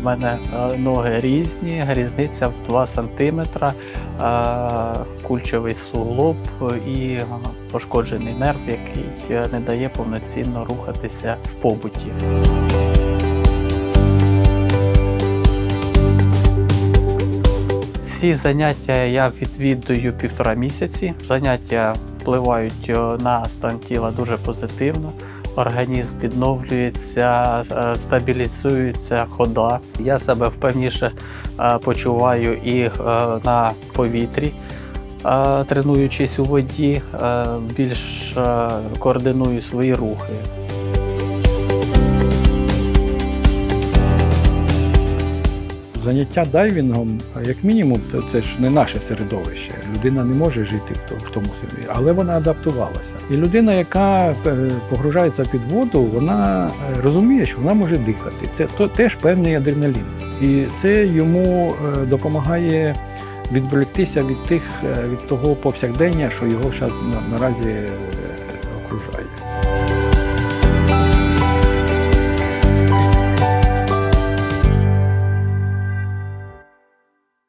в мене е, ноги різні, різниця в 2 см, кульчовий суглоб і е, пошкоджений нерв, який е, не дає повноцінно рухатися в побуті. Ці заняття я відвідую півтора місяці. Заняття впливають е, на стан тіла дуже позитивно. Організм відновлюється, е, стабілізується хода. Я себе впевніше е, почуваю і е, на повітрі, тренуючись у воді, більш координую свої рухи. Заняття дайвінгом, як мінімум, це, це ж не наше середовище. Людина не може жити в, тому собі, але вона адаптувалася. І людина, яка е, погружається під воду, вона е, розуміє, що вона може дихати. Це то, теж певний адреналін. І це йому е, допомагає відволіктися від тих від того повсякдення, що його зараз наразі окружає.